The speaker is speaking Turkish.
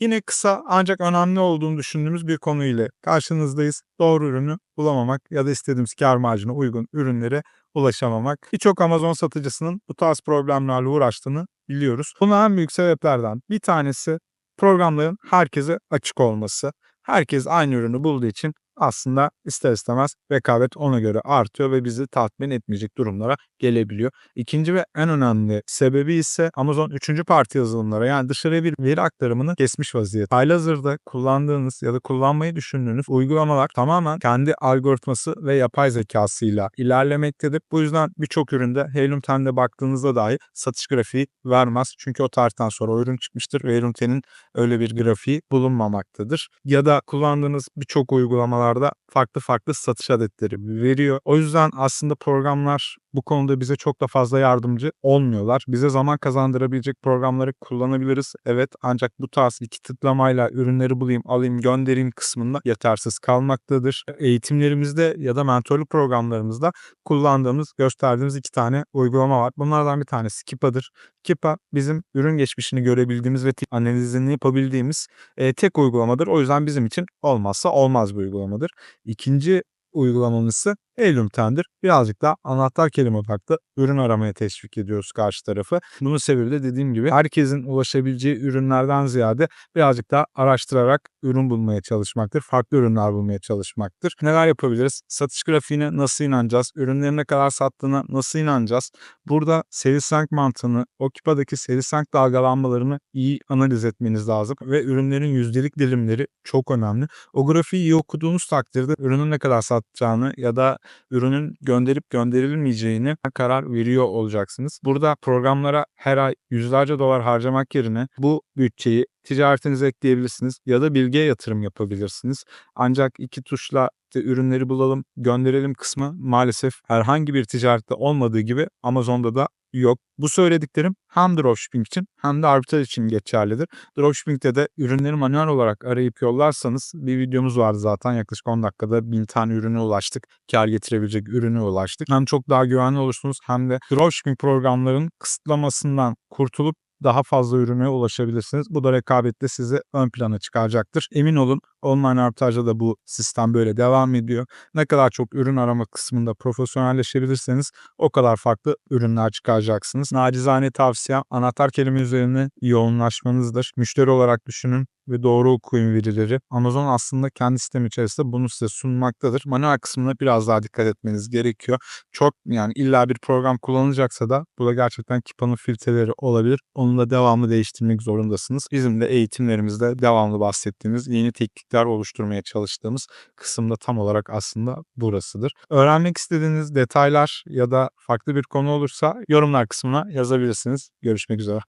Yine kısa ancak önemli olduğunu düşündüğümüz bir konu ile karşınızdayız. Doğru ürünü bulamamak ya da istediğimiz kar marjına uygun ürünlere ulaşamamak. Birçok Amazon satıcısının bu tarz problemlerle uğraştığını biliyoruz. Buna en büyük sebeplerden bir tanesi programların herkese açık olması. Herkes aynı ürünü bulduğu için aslında ister istemez rekabet ona göre artıyor ve bizi tatmin etmeyecek durumlara gelebiliyor. İkinci ve en önemli sebebi ise Amazon 3. parti yazılımlara yani dışarıya bir veri aktarımını kesmiş vaziyette. Halihazırda kullandığınız ya da kullanmayı düşündüğünüz uygulamalar tamamen kendi algoritması ve yapay zekasıyla ilerlemektedir. Bu yüzden birçok üründe Helium 10'de baktığınızda dahi satış grafiği vermez. Çünkü o tarihten sonra ürün çıkmıştır ve Helium 10'in öyle bir grafiği bulunmamaktadır. Ya da kullandığınız birçok uygulamalarda farklı farklı satış adetleri veriyor. O yüzden aslında programlar bu konuda bize çok da fazla yardımcı olmuyorlar. Bize zaman kazandırabilecek programları kullanabiliriz. Evet ancak bu tarz iki tıklamayla ürünleri bulayım, alayım, göndereyim kısmında yetersiz kalmaktadır. Eğitimlerimizde ya da mentorluk programlarımızda kullandığımız, gösterdiğimiz iki tane uygulama var. Bunlardan bir tanesi Kipa'dır. Kipa bizim ürün geçmişini görebildiğimiz ve analizini yapabildiğimiz e, tek uygulamadır. O yüzden bizim için olmazsa olmaz bir uygulamadır. İkinci uygulamamız Helium 10'dir. Birazcık daha anahtar kelime odaklı ürün aramaya teşvik ediyoruz karşı tarafı. Bunun sebebi de dediğim gibi herkesin ulaşabileceği ürünlerden ziyade birazcık daha araştırarak ürün bulmaya çalışmaktır. Farklı ürünler bulmaya çalışmaktır. Neler yapabiliriz? Satış grafiğine nasıl inanacağız? Ürünlerin ne kadar sattığına nasıl inanacağız? Burada seri sank mantığını, Okipa'daki seri sank dalgalanmalarını iyi analiz etmeniz lazım ve ürünlerin yüzdelik dilimleri çok önemli. O grafiği iyi okuduğunuz takdirde ürünün ne kadar satacağını ya da ürünün gönderip gönderilmeyeceğini karar veriyor olacaksınız. Burada programlara her ay yüzlerce dolar harcamak yerine bu bütçeyi ticaretinize ekleyebilirsiniz ya da bilgiye yatırım yapabilirsiniz. Ancak iki tuşla işte ürünleri bulalım, gönderelim kısmı maalesef herhangi bir ticarette olmadığı gibi Amazon'da da yok. Bu söylediklerim hem dropshipping için hem de arbitraj için geçerlidir. Dropshipping'de de ürünleri manuel olarak arayıp yollarsanız bir videomuz vardı zaten yaklaşık 10 dakikada 1000 tane ürüne ulaştık. Kar getirebilecek ürüne ulaştık. Hem çok daha güvenli olursunuz hem de dropshipping programların kısıtlamasından kurtulup daha fazla ürüne ulaşabilirsiniz. Bu da rekabette sizi ön plana çıkaracaktır. Emin olun online arbitrajda da bu sistem böyle devam ediyor. Ne kadar çok ürün arama kısmında profesyonelleşebilirseniz o kadar farklı ürünler çıkaracaksınız. Nacizane tavsiyem anahtar kelime üzerine yoğunlaşmanızdır. Müşteri olarak düşünün ve doğru okuyun verileri. Amazon aslında kendi sistemi içerisinde bunu size sunmaktadır. Manuel kısmına biraz daha dikkat etmeniz gerekiyor. Çok yani illa bir program kullanılacaksa da burada gerçekten Kipa'nın filtreleri olabilir. Onu da devamlı değiştirmek zorundasınız. Bizim de eğitimlerimizde devamlı bahsettiğimiz yeni teknikler oluşturmaya çalıştığımız kısımda tam olarak aslında burasıdır. Öğrenmek istediğiniz detaylar ya da farklı bir konu olursa yorumlar kısmına yazabilirsiniz. Görüşmek üzere.